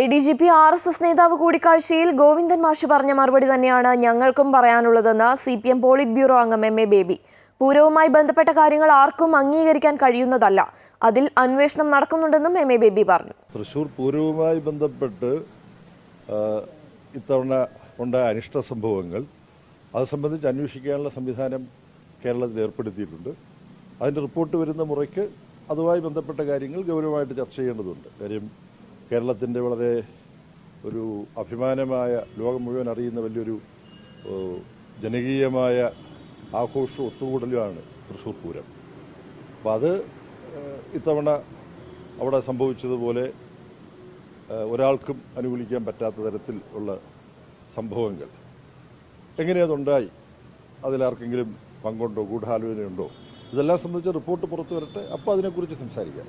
A D G P R S S നേതാവ് കൂടിക്കാഴ്ചയിൽ ഗോവിന്ദൻ മാഷ് പറഞ്ഞ മറുപടി തന്നെയാണ് ഞങ്ങൾക്കും പറയാനുള്ളതെന്ന് C P M polit bureau അംഗം എം എ ബേബി പൂരവുമായി ബന്ധപ്പെട്ട കാര്യങ്ങൾ ആർക്കും അംഗീകരിക്കാൻ കഴിയുന്നതല്ല. അതിൽ അന്വേഷണം നടക്കുന്നുണ്ടെന്നും എം എ ബേബി പറഞ്ഞു. തൃശൂർ പൂരവുമായി ബന്ധപ്പെട്ട് ഇത്തവണ ഉണ്ടായ അനിഷ്ട സംഭവങ്ങൾ അത് സംബന്ധിച്ച് അന്വേഷിക്കാനുള്ള സംവിധാനം കേരളത്തിൽ ഏർപ്പെടുത്തിയിട്ടുണ്ട്. അതിന്റെ റിപ്പോർട്ട് വരുന്ന മുറയ്ക്ക് അതുമായി ബന്ധപ്പെട്ട കാര്യങ്ങൾ ഗൗരവമായിട്ട് ചർച്ച ചെയ്യേണ്ടതുണ്ട്. കാര്യം കേരളത്തിന്റെ വളരെ ഒരു അഭിമാനമായ ലോകം മുഴുവൻ അറിയുന്ന വലിയൊരു ജനകീയമായ ആഘോഷ ഒത്തുകൂടലുമാണ് തൃശ്ശൂർ പൂരം. അപ്പം അത് ഇത്തവണ അവിടെ സംഭവിച്ചതുപോലെ ഒരാൾക്കും അനുകൂലിക്കാൻ പറ്റാത്ത തരത്തിൽ ഉള്ള സംഭവങ്ങൾ. എങ്ങനെയതുണ്ടായി അതിലാർക്കെങ്കിലും പങ്കുണ്ടോ? ഗൂഢാലോചനയുണ്ടോ? ഇതെല്ലാം സംബന്ധിച്ച് റിപ്പോർട്ട് പുറത്തു വരട്ടെ. അപ്പോൾ അതിനെക്കുറിച്ച് സംസാരിക്കാം.